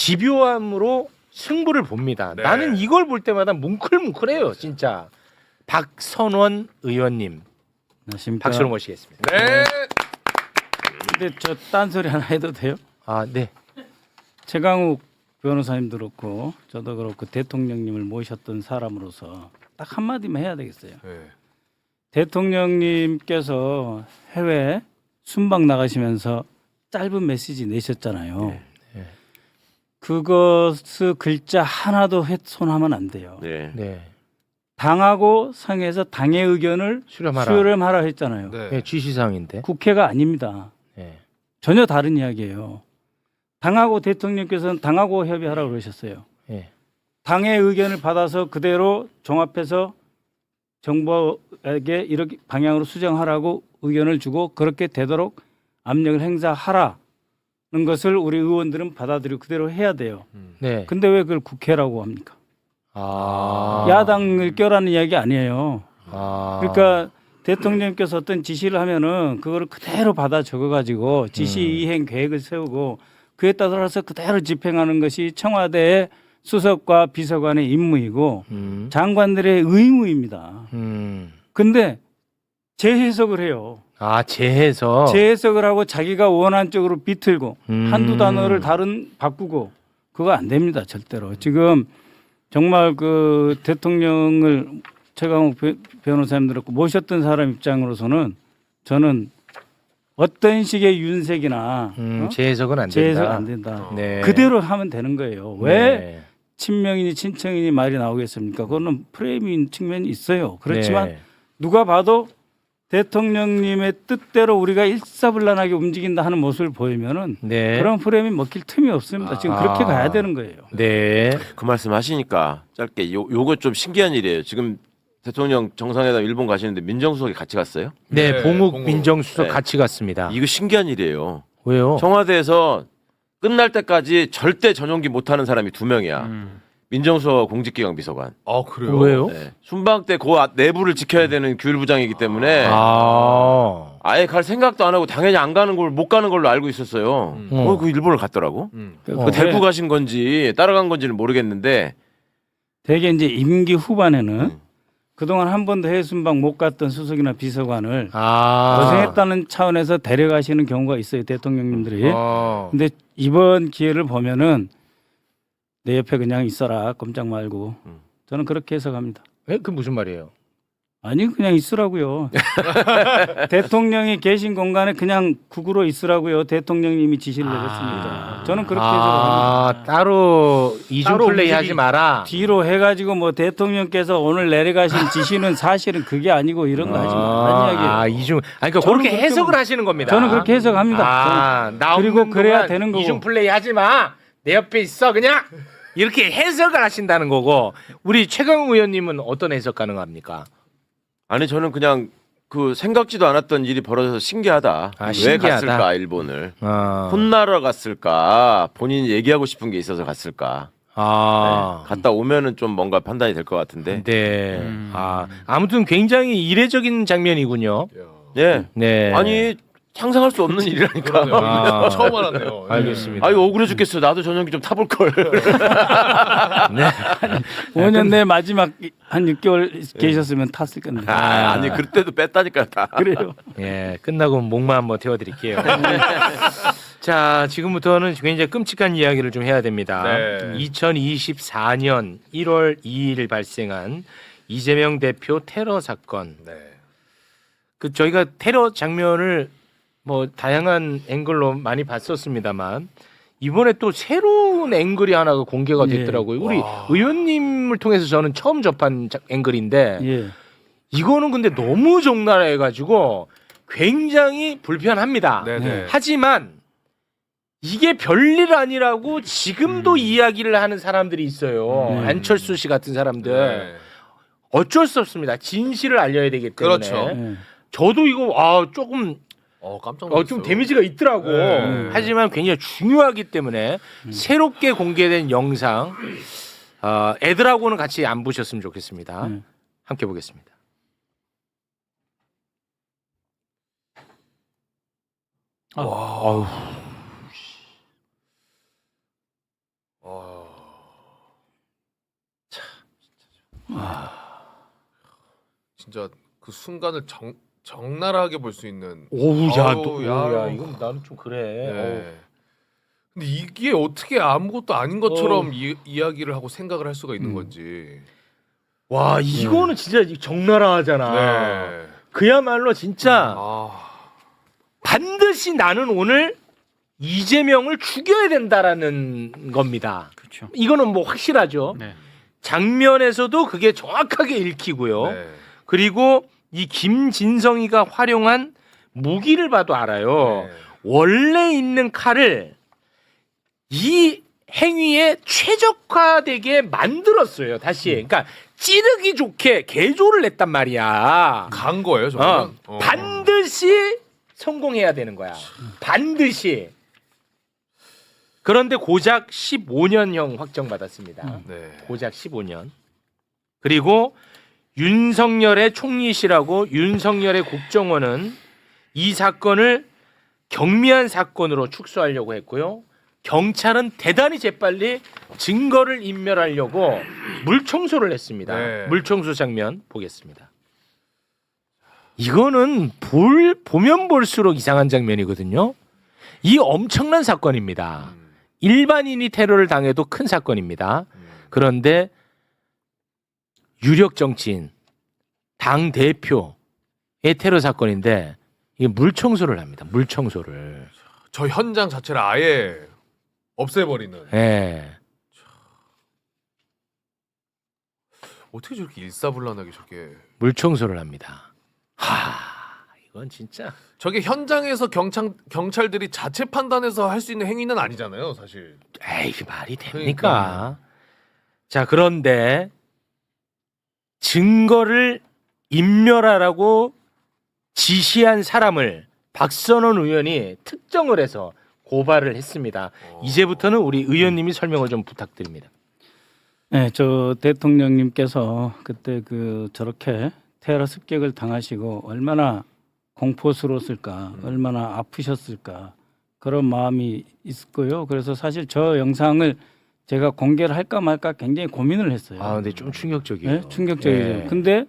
집요함으로 승부를 봅니다. 네. 나는 이걸 볼 때마다 뭉클뭉클해요, 진짜. 박선원 의원님 안녕하십니까. 박수로 모시겠습니다. 네. 근데 저 딴소리 하나 해도 돼요? 아, 네. 최강욱 변호사님도 그렇고 저도 그렇고 대통령님을 모셨던 사람으로서 딱 한마디만 해야 되겠어요. 네. 대통령님께서 해외 순방 나가시면서 짧은 메시지 내셨잖아요. 네. 그것을 글자 하나도 훼손하면 안 돼요. 네. 네. 당하고 상에서 당의 의견을 수렴하라. 수렴하라 했잖아요. 네. 네, 지시사항인데. 국회가 아닙니다. 네. 전혀 다른 이야기예요. 당하고 대통령께서는 당하고 협의하라고 그러셨어요. 네. 당의 의견을 받아서 그대로 종합해서 정부에게 이렇게 방향으로 수정하라고 의견을 주고 그렇게 되도록 압력을 행사하라 는 것을 우리 의원들은 받아들이고 그대로 해야 돼요. 네. 근데 왜 그걸 국회라고 합니까? 아. 야당을 껴라는 이야기 아니에요. 아. 그러니까 대통령께서 어떤 지시를 하면은 그거를 그대로 받아 적어가지고 지시 음. 이행 계획을 세우고 그에 따라서 그대로 집행하는 것이 청와대의 수석과 비서관의 임무이고 음. 장관들의 의무입니다. 음. 근데 재해석을 해요. 아, 재해서 재해석을 하고 자기가 원한 쪽으로 비틀고 음. 한두 단어를 다른 바꾸고 그거 안 됩니다 절대로 지금 정말 그 대통령을 최강욱 변- 변호사님 들었고 모셨던 사람 입장으로서는 저는 어떤 식의 윤색이나 음, 어? 재해석은 안 된다. 재해석 안 된다 네. 그대로 하면 되는 거예요 왜 네. 친명이니 친청이니 말이 나오겠습니까 그거는 프레임인 측면이 있어요 그렇지만 네. 누가 봐도 대통령님의 뜻대로 우리가 일사불란하게 움직인다 하는 모습을 보이면은 네. 그런 프레임이 먹힐 틈이 없습니다. 지금 그렇게 아. 가야 되는 거예요. 네. 그 말씀 하시니까 짧게 요 요거 좀 신기한 일이에요. 지금 대통령 정상회담 일본 가시는데 민정수석이 같이 갔어요? 네, 네, 봉욱 봉욱. 민정수석 네. 같이 갔습니다. 이거 신기한 일이에요. 왜요? 청와대에서 끝날 때까지 절대 전용기 못 하는 사람이 두 명이야. 민정수석 공직기강 비서관. 아 그래요? 왜요? 네. 순방 때 그 내부를 지켜야 되는 규율부장이기 때문에 아. 아예 갈 생각도 안 하고 당연히 안 가는 걸 못 가는 걸로 알고 있었어요. 음. 어, 그 일본을 갔더라고. 음. 어. 그 데리고 가신 건지 따라간 건지는 모르겠는데 대개 이제 임기 후반에는 음. 그동안 한 번도 해외 순방 못 갔던 수석이나 비서관을 아. 고생했다는 차원에서 데려가시는 경우가 있어요 대통령님들이. 어. 근데 이번 기회를 보면은 내 옆에 그냥 있어라 꼼짝 말고 음. 저는 그렇게 해석합니다. 에? 그 무슨 말이에요? 아니 그냥 있으라고요. 대통령이 계신 공간에 그냥 국으로 있으라고요. 대통령님이 지시를 내렸습니다. 저는 그렇게 해석합니다. 아, 따로 이중 따로 플레이 하지 움직이- 마라. 뒤로 해가지고 뭐 대통령께서 오늘 내려가신 지시는 사실은 그게 아니고 이런 거 하지 말라는 이야기예요. 아, 이중. 아니 그러니까 저는 그렇게 그렇게 해석을 보- 하시는 겁니다. 저는 그렇게 해석합니다. 아, 나 그리고 없는 그래야 동안 되는 거고. 이중 플레이 하지 마. 내 옆에 있어 그냥. 이렇게 해석을 하신다는 거고 우리 최강 의원님은 어떤 해석 가능합니까? 아니 저는 그냥 그 생각지도 않았던 일이 벌어져서 신기하다. 아, 왜 신기하다. 갔을까 일본을? 아, 혼나러 갔을까? 본인이 얘기하고 싶은 게 있어서 갔을까? 아, 네. 갔다 오면은 좀 뭔가 판단이 될 것 같은데. 네. 음. 아, 아무튼 굉장히 이례적인 장면이군요. 야. 예. 네. 아니 상상할 수 없는 일이라니까. 그러네요. 아. 처음 알았네요. 알겠습니다. 아유 억울해 죽겠어. 나도 전용기 좀 타볼 걸. 네. 5년 내 마지막 한 6개월 계셨으면 탔을 건데. 아, 아니 그때도 뺐다니까 다. 그래요. 예, 끝나고 목만 한번 태워드릴게요. 자, 지금부터는 굉장히 끔찍한 이야기를 좀 해야 됩니다. 네. 2024년 1월 2일 발생한 이재명 대표 테러 사건. 네. 그 저희가 테러 장면을 뭐 다양한 앵글로 많이 봤었습니다만 이번에 또 새로운 앵글이 하나가 공개가 예. 됐더라고요. 우리 와. 의원님을 통해서 저는 처음 접한 자- 앵글인데 예. 이거는 근데 너무 적나라해 가지고 굉장히 불편합니다. 네네. 하지만 이게 별일 아니라고 지금도 이야기를 하는 사람들이 있어요. 음. 안철수 씨 같은 사람들. 네. 어쩔 수 없습니다. 진실을 알려야 되기 때문에. 그렇죠. 예. 저도 이거 아 조금 어 깜짝 어, 놀랐어요. 어, 좀 데미지가 있더라고. 네. 하지만 굉장히 중요하기 때문에 음. 새롭게 공개된 영상 어, 애들하고는 같이 안 보셨으면 좋겠습니다. 네. 함께 보겠습니다. 아. 와, 아우. 아. 진짜 그 순간을 정 적나라하게 볼 수 있는. 오우 야, 아우, 너, 야. 야, 이건 나는 좀 그래. 네. 근데 이게 어떻게 아무것도 아닌 것처럼 이, 이야기를 하고 생각을 할 수가 있는 음. 건지. 어. 와, 이거는 진짜 적나라하잖아. 네. 그야말로 진짜 아. 반드시 나는 오늘 이재명을 죽여야 된다라는 겁니다. 그렇죠. 이거는 뭐 확실하죠. 네. 장면에서도 그게 정확하게 읽히고요. 네. 그리고 이 김진성이가 활용한 무기를 봐도 알아요. 네. 원래 있는 칼을 이 행위에 최적화되게 만들었어요. 다시. 그러니까 찌르기 좋게 개조를 냈단 말이야. 간 거예요, 어, 저는. 어. 반드시 성공해야 되는 거야. 반드시. 그런데 고작 15년형 확정받았습니다. 네. 고작 15년. 그리고 윤석열의 총리실하고 윤석열의 국정원은 이 사건을 경미한 사건으로 축소하려고 했고요. 경찰은 대단히 재빨리 증거를 인멸하려고 물청소를 했습니다. 네. 물청소 장면 보겠습니다. 이거는 볼 보면 볼수록 이상한 장면이거든요. 이 엄청난 사건입니다. 음. 일반인이 테러를 당해도 큰 사건입니다. 음. 그런데 유력 정치인 당 대표의 테러 사건인데 이게 물 청소를 합니다. 물 청소를. 저 현장 자체를 아예 없애버리는. 예. 어떻게 저렇게 일사불란하게 저게. 물 청소를 합니다. 하, 이건 진짜 저게 현장에서 경찰 경찰들이 자체 판단해서 할 수 있는 행위는 아니잖아요, 사실. 에이 그 말이. 됩니까? 자 그런데 증거를 인멸하라고 지시한 사람을 박선원 의원이 특정을 해서 고발을 했습니다. 어. 이제부터는 우리 의원님이 설명을 좀 부탁드립니다. 네, 저 대통령님께서 그때 그 저렇게 테러 습격을 당하시고 얼마나 공포스러웠을까, 얼마나 아프셨을까 그런 마음이 있고요. 그래서 사실 저 영상을 제가 공개를 할까 말까 굉장히 고민을 했어요. 아 근데 좀 충격적이에요. 네, 충격적이죠. 예. 근데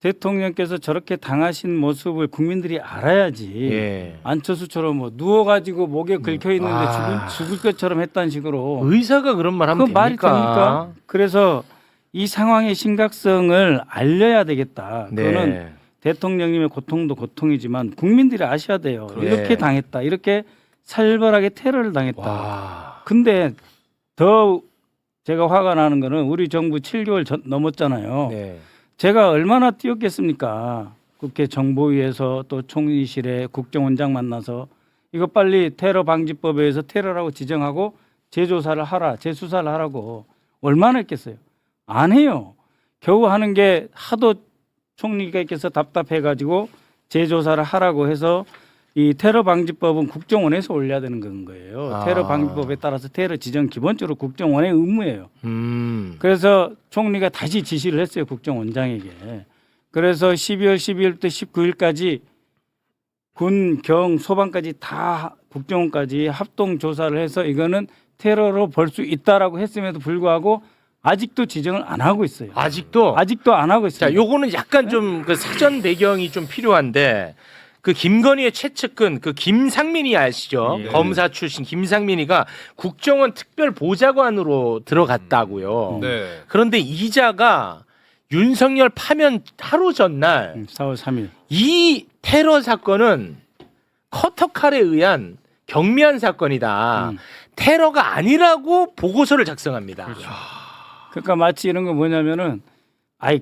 대통령께서 저렇게 당하신 모습을 국민들이 알아야지. 예. 안철수처럼 뭐 누워가지고 목에 긁혀 있는데 아. 죽을, 죽을 것처럼 했다는 식으로 의사가 그런 말 하면 그 말이 됩니까? 그래서 이 상황의 심각성을 알려야 되겠다. 그거는 네. 대통령님의 고통도 고통이지만 국민들이 아셔야 돼요. 네. 이렇게 당했다. 이렇게 살벌하게 테러를 당했다. 와. 근데 더 제가 화가 나는 거는 우리 정부 7개월 전, 넘었잖아요. 네. 제가 얼마나 뛰었겠습니까? 국회 정보위에서 또 총리실에 국정원장 만나서 이거 빨리 테러 방지법에 의해서 테러라고 지정하고 재조사를 하라, 재수사를 하라고 얼마나 했겠어요? 안 해요. 겨우 하는 게 하도 총리께서 답답해가지고 재조사를 하라고 해서 이 테러 방지법은 국정원에서 올려야 되는 건 거예요. 아. 테러 방지법에 따라서 테러 지정 기본적으로 국정원의 의무예요. 음. 그래서 총리가 다시 지시를 했어요 국정원장에게. 그래서 12월 12일부터 19일까지 군, 경, 소방까지 다 국정원까지 합동 조사를 해서 이거는 테러로 볼수 있다라고 했음에도 불구하고 아직도 지정을 안 하고 있어요. 아직도 아직도 안 하고 있어요. 자, 요거는 약간 좀 그 사전 배경이 좀 필요한데 그 김건희의 최측근 그 김상민이 아시죠? 예. 검사 출신 김상민이가 국정원 특별 보좌관으로 들어갔다고요. 네. 그런데 이자가 윤석열 파면 하루 전날 음, 4월 3일. 이 테러 사건은 커터칼에 의한 경미한 사건이다. 음. 테러가 아니라고 보고서를 작성합니다. 그러니까 마치 이런 거 뭐냐면은 아이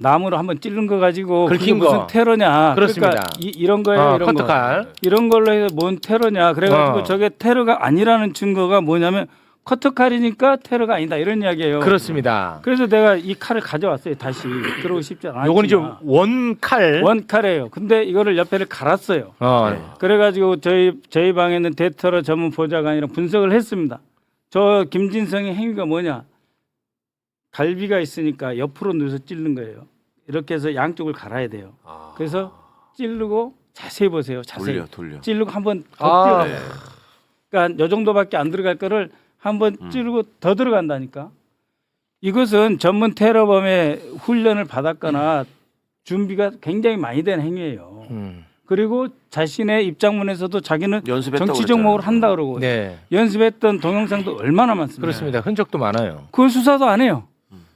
나무로 한번 찌른 거 가지고 그게 긁힌 무슨 거. 테러냐. 그렇습니다. 그러니까 이, 이런 거예요. 어, 이런 거. 커터칼. 이런 걸로 해서 뭔 테러냐. 그래가지고 어. 저게 테러가 아니라는 증거가 뭐냐면 커터칼이니까 테러가 아니다 이런 이야기예요. 그렇습니다. 그래서 내가 이 칼을 가져왔어요. 다시 들어오고 싶지 않았지만 요거는 좀 원칼. 원칼이에요. 근데 이거를 옆에를 갈았어요. 어. 그래가지고 저희 저희 방에는 대테러 전문 보좌관이랑 분석을 했습니다. 저 김진성의 행위가 뭐냐? 갈비가 있으니까 옆으로 누워서 찌르는 거예요. 이렇게 해서 양쪽을 갈아야 돼요. 아. 그래서 찌르고 자세히 보세요. 자세히 돌려 돌려. 찌르고 한번 더 아. 뛰어. 그러니까 요 정도밖에 안 들어갈 거를 한번 음. 찌르고 더 들어간다니까. 이것은 전문 테러범의 훈련을 받았거나 준비가 굉장히 많이 된 행위예요. 음. 그리고 자신의 입장문에서도 자기는 연습했다고 정치 그랬잖아요. 정목을 한다 그러고 네. 연습했던 동영상도 얼마나 많습니다. 그렇습니다. 흔적도 많아요. 그걸 수사도 안 해요.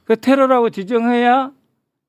그 테러라고 지정해야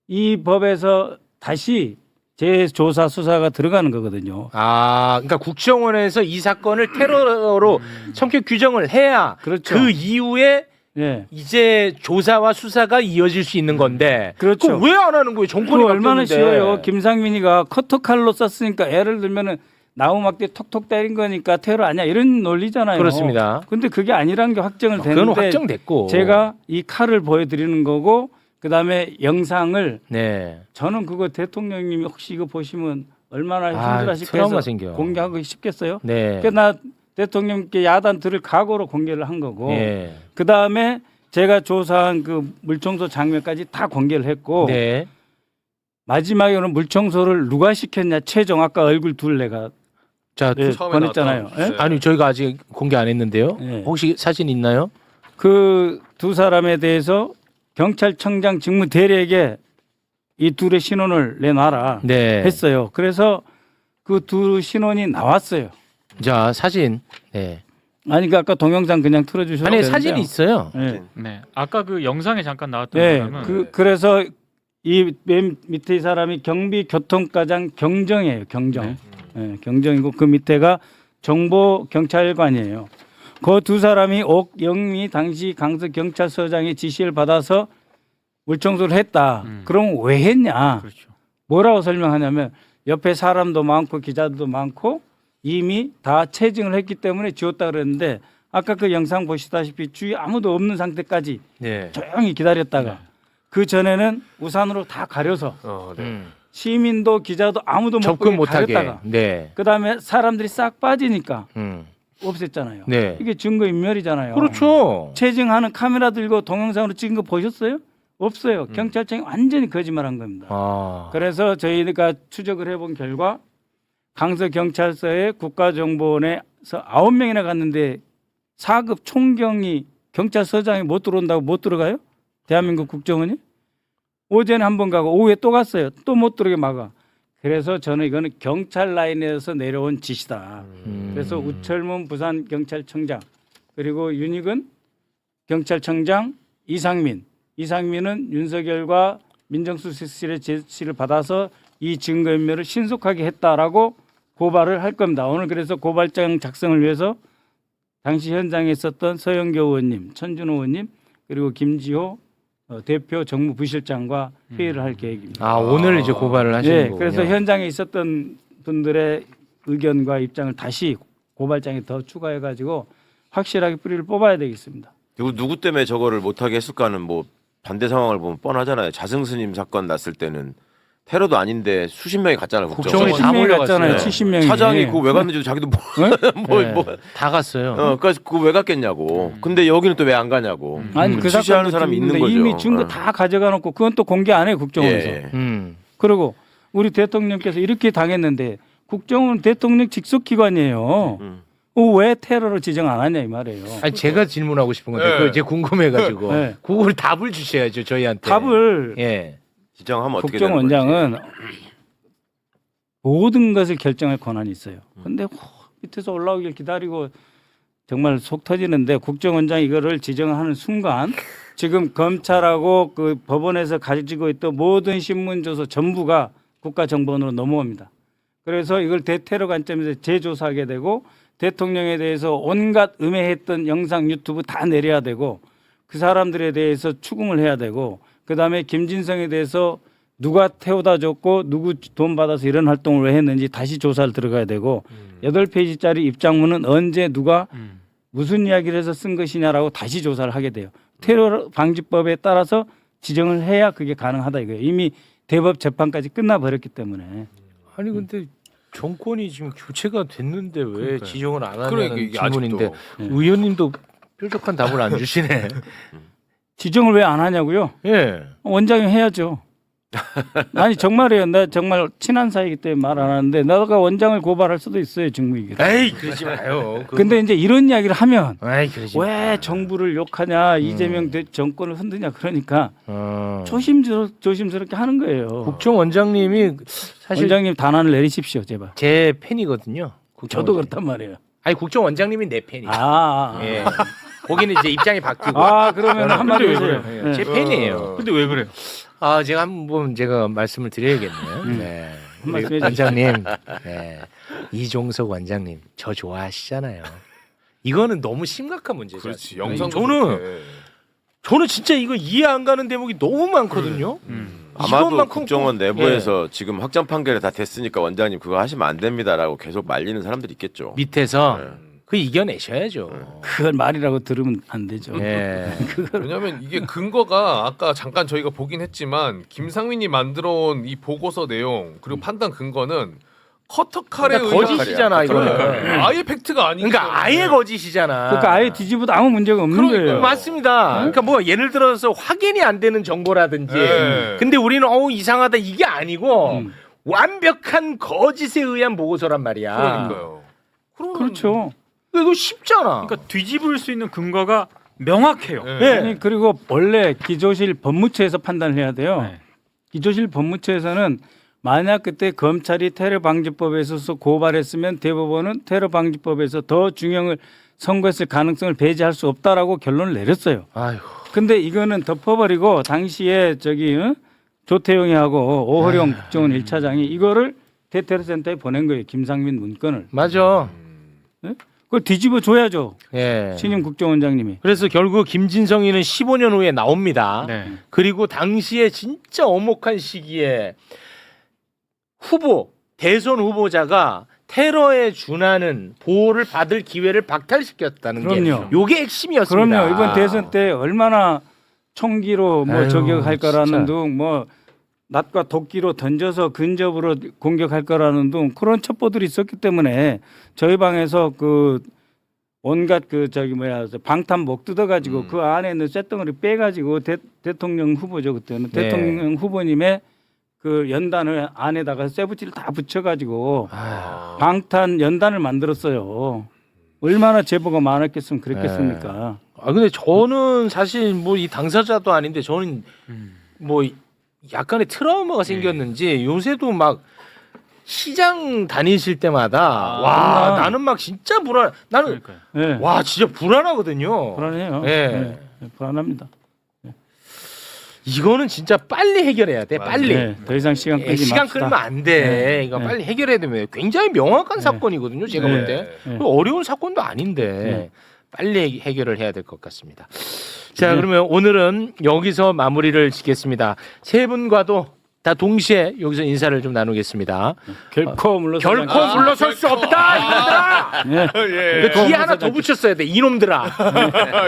이 법에서 다시 재조사 수사가 들어가는 거거든요. 아, 그러니까 국정원에서 이 사건을 테러로 성격 규정을 해야 그렇죠. 그 이후에 예. 이제 조사와 수사가 이어질 수 있는 건데 그렇죠. 왜안 하는 거예요? 정권이 그 얼마나 바뀌었는데. 쉬워요. 김상민이가 커터칼로 썼으니까 예를 들면은 나무막대 톡톡 때린 거니까 테러 아니야 이런 논리잖아요. 그렇습니다. 근데 그게 아니라는 게 확정을 그건 됐는데 확정됐고 제가 이 칼을 보여드리는 거고 그다음에 영상을 네. 저는 그거 대통령님이 혹시 이거 보시면 얼마나 아, 힘들하실까 트라우마 해서 생겨. 공개하고 싶겠어요? 네. 그러니까 나 대통령께 야단 들을 각오로 공개를 한 거고 예. 그 다음에 제가 조사한 그 물청소 장면까지 다 공개를 했고 네. 마지막에는 물청소를 누가 시켰냐 최종 아까 얼굴 둘 내가 자, 예, 처음에 보냈잖아요. 나왔던 예? 주제. 아니 저희가 아직 공개 안 했는데요. 예. 혹시 사진 있나요? 그 두 사람에 대해서 경찰청장 직무 대리에게 이 둘의 신원을 내놔라 네. 했어요. 그래서 그 두 신원이 나왔어요. 자, 사진. 네. 아니 그 아까 동영상 그냥 틀어주셔도 아니 되는데요. 사진이 있어요. 예. 네. 아까 그 영상에 잠깐 나왔던 네, 사람은 그 그래서 이 맨 밑에 이 사람이 경비 교통과장 경정이에요. 경정. 예, 경정이고 그 밑에가 정보 경찰관이에요. 그 두 사람이 옥영미 당시 강서 경찰서장의 지시를 받아서 물청소를 했다. 음. 그럼 왜 했냐? 그렇죠. 뭐라고 설명하냐면 옆에 사람도 많고 기자들도 많고 이미 다 체증을 했기 때문에 지웠다 그랬는데 아까 그 영상 보시다시피 주위 아무도 없는 상태까지 네. 조용히 기다렸다가 그 전에는 우산으로 다 가려서 어, 네. 음. 시민도 기자도 아무도 못 접근 보게 못하게. 가렸다가 네. 그다음에 사람들이 싹 빠지니까 음. 없앴잖아요. 네. 이게 증거 인멸이잖아요. 그렇죠. 체증하는 카메라 들고 동영상으로 찍은 거 보셨어요? 없어요. 경찰청이 완전히 거짓말한 겁니다. 아. 그래서 저희가 추적을 해본 결과 강서 경찰서에 국가정보원에서 아홉 명이나 갔는데 4급 총경이 경찰서장이 못 들어온다고 못 들어가요? 대한민국 국정원이? 오전에 한 번 가고 오후에 또 갔어요. 또 못 들어오게 막아. 그래서 저는 이거는 경찰 라인에서 내려온 지시다. 음. 그래서 우철문 부산 경찰청장 그리고 윤익은 경찰청장 이상민 이상민은 윤석열과 민정수석실의 제시를 받아서 이 증거인멸을 신속하게 했다라고 고발을 할 겁니다. 오늘 그래서 고발장 작성을 위해서 당시 현장에 있었던 서영교 의원님, 천준호 의원님 그리고 김지호 어, 대표 정무부실장과 회의를 할 계획입니다. 아, 오늘 이제 고발을 하시는 네, 거군요. 그래서 현장에 있었던 분들의 의견과 입장을 다시 고발장에 더 추가해 가지고 확실하게 뿌리를 뽑아야 되겠습니다. 그리고 누구 때문에 저거를 못하게 했을까는 뭐 반대 상황을 보면 뻔하잖아요. 자승 스님 사건 났을 때는 테러도 아닌데 수십 명이 갔잖아요. 국정원이 국정원. 다 70명이 몰려갔어요. 갔잖아요. 네. 70명이. 차장이 그거 왜 갔는지 자기도 뭐, 뭐, 네. 뭐 다 갔어요. 어, 그러니까 그거 왜 갔겠냐고. 근데 여기는 또 왜 안 가냐고. 아니 음, 그 취시하는 사건도 사람이 있는 거죠. 이미 증거 어. 다 가져가 놓고 그건 또 공개 안 해요 국정원에서. 예. 음. 그리고 우리 대통령께서 이렇게 당했는데 국정원 대통령 직속 기관이에요. 음. 어, 왜 테러로 지정 안 하냐 이 말이에요. 아니 제가 질문하고 싶은 건데 네. 그거 이제 궁금해가지고 네. 그걸 답을 주셔야죠 저희한테. 답을 예. 지정하면 어떻게 되는 건지. 국정원장은 모든 것을 결정할 권한이 있어요. 근데 호- 밑에서 올라오길 기다리고 정말 속 터지는데 국정원장이 이거를 지정하는 순간 지금 검찰하고 그 법원에서 가지고 있던 모든 신문 조서 전부가 국가 정보원으로 넘어옵니다. 그래서 이걸 대테러 관점에서 재조사하게 되고 대통령에 대해서 온갖 음해했던 영상 유튜브 다 내려야 되고 그 사람들에 대해서 추궁을 해야 되고 그다음에 김진성에 대해서 누가 태워다 줬고 누구 돈 받아서 이런 활동을 왜 했는지 다시 조사를 들어가야 되고 여덟 페이지짜리 입장문은 언제 누가 음. 무슨 이야기를 해서 쓴 것이냐라고 다시 조사를 하게 돼요. 테러 방지법에 따라서 지정을 해야 그게 가능하다 이거예요. 이미 대법 재판까지 끝나 버렸기 때문에 아니 근데 정권이 지금 교체가 됐는데 왜 그러니까요. 지정을 안 그러니까 하냐는 이게 질문인데 아직도 네. 의원님도 뾰족한 답을 안 주시네. 지정을 왜 안 하냐고요? 예. 원장이 해야죠. 아니 정말이에요. 나 정말 친한 사이기 때문에 말 안 하는데 나가 원장을 고발할 수도 있어요 직무이기. 에이 그러지 마요. 그- 근데 이제 이런 이야기를 하면 에이 그러지 왜 마. 정부를 욕하냐 이재명 대- 정권을 흔드냐 그러니까 어. 조심스러, 조심스럽게 하는 거예요. 국정 원장님이 사실 원장님 단안을 내리십시오 제발. 제 팬이거든요. 저도 국정원장. 그렇단 말이에요. 아니 국정 원장님이 내 팬이야. 아, 아, 아. 예. 거기는 이제 입장이 바뀌고. 아 그러면 한마디 근데 왜 해주세요. 예, 네. 제 팬이에요. 근데 왜 그래요? 아 제가 한번 제가 말씀을 드려야겠네요. 네. 한 말씀 우리 해주시죠. 원장님, 네. 이종석 원장님 저 좋아하시잖아요. 이거는 너무 심각한 문제죠. 그렇지 영상 저는 저는 진짜 이거 이해 안 가는 대목이 너무 많거든요. 음. 아마도 이것만큼 국정원 꼭- 내부에서 지금 확정 판결이 다 됐으니까 원장님 그거 하시면 안 됩니다라고 계속 말리는 사람들이 있겠죠. 밑에서 네. 그 이겨내셔야죠. 그걸 말이라고 들으면 안 되죠. 예. 왜냐하면 이게 근거가 아까 잠깐 저희가 보긴 했지만 김상민이 만들어온 이 보고서 내용 그리고 판단 근거는 커터 칼에 그러니까 거짓이잖아 이거는. 아예 팩트가 아니기 그러니까 아예. 거짓이잖아. 그러니까 아예 뒤집어도 아무 문제가 없는. 거예요. 맞습니다. 그러니까 뭐 예를 들어서 확인이 안 되는 정보라든지. 네. 근데 우리는 어우 이상하다 이게 아니고 음. 완벽한 거짓에 의한 보고서란 말이야. 그러니까요. 그러면 그렇죠. 이거 쉽잖아. 그러니까 뒤집을 수 있는 근거가 명확해요. 네. 네. 아니 그리고 원래 기조실 법무처에서 판단을 해야 돼요. 네. 기조실 법무처에서는 만약 그때 검찰이 테러 방지법에서 고발했으면 대법원은 테러 방지법에서 더 중형을 선고했을 가능성을 배제할 수 없다라고 결론을 내렸어요. 아휴. 근데 이거는 덮어버리고 당시에 저기 어? 조태용이 하고 오호령 국정원 1차장이 이거를 대테러 센터에 보낸 거예요. 김상민 문건을. 맞아. 그걸 뒤집어 줘야죠. 예. 신임 국정원장님이. 그래서 결국 김진성이는 15년 후에 나옵니다. 네. 그리고 당시에 진짜 엄혹한 시기에 후보 대선 후보자가 테러에 준하는 보호를 받을 기회를 박탈시켰다는 그럼요. 게 요게 핵심이었습니다. 그럼요. 이번 대선 때 얼마나 총기로 뭐 아유, 저격할 거라는 진짜. 등뭐 낫과 도끼로 던져서 근접으로 공격할 거라는 등 그런 첩보들이 있었기 때문에 저희 방에서 그 온갖 그 저기 뭐야 방탄 목 뜯어가지고 음. 그 안에 있는 쇳덩어리 빼가지고 대, 대통령 후보죠 그때는 네. 대통령 후보님의 그 연단을 안에다가 쇠붙이를 다 붙여가지고 아, 방탄 연단을 만들었어요. 얼마나 제보가 많았겠으면 그랬겠습니까? 아 근데 저는 사실 뭐 이 당사자도 아닌데 저는 음. 뭐 약간의 트라우마가 생겼는지 요새도 막 시장 다니실 때마다 와 그렇구나. 나는 막 진짜 불안 나는 그러니까요. 네. 와 진짜 불안하거든요. 불안해요. 예. 네, 불안합니다. 이거는 진짜 빨리 해결해야 돼. 맞아요. 빨리. 네, 더 이상 시간 예, 끌지 시간 맙시다. 끌면 안 돼. 네. 이거 네. 빨리 해결해야 되면 굉장히 명확한 네. 사건이거든요. 제가 네. 볼 때. 네. 어려운 사건도 아닌데 네. 빨리 해- 해결을 해야 될 것 같습니다. 자, 네. 그러면 오늘은 여기서 마무리를 짓겠습니다. 세 분과도 다 동시에 여기서 인사를 좀 나누겠습니다. 결코 물러서지 결코 않겠습니다. 물러설 수 없다, 이놈들아. 네. 예. 그 뒤에 하나 더 붙였어야 돼, 이놈들아.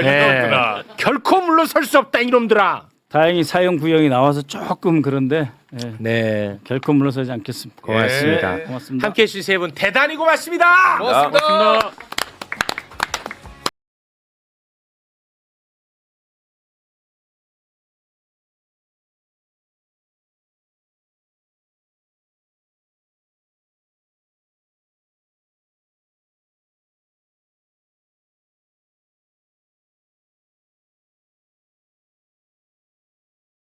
네. 이놈들아. 결코 물러설 수 없다, 이놈들아. 다행히 사형 구형이 나와서 조금 그런데 예, 네, 결코 물러서지 않겠습니다. 고맙습니다. 예. 고맙습니다. 함께 해 주신 세 분 대단히 고맙습니다. 고맙습니다. 고맙습니다.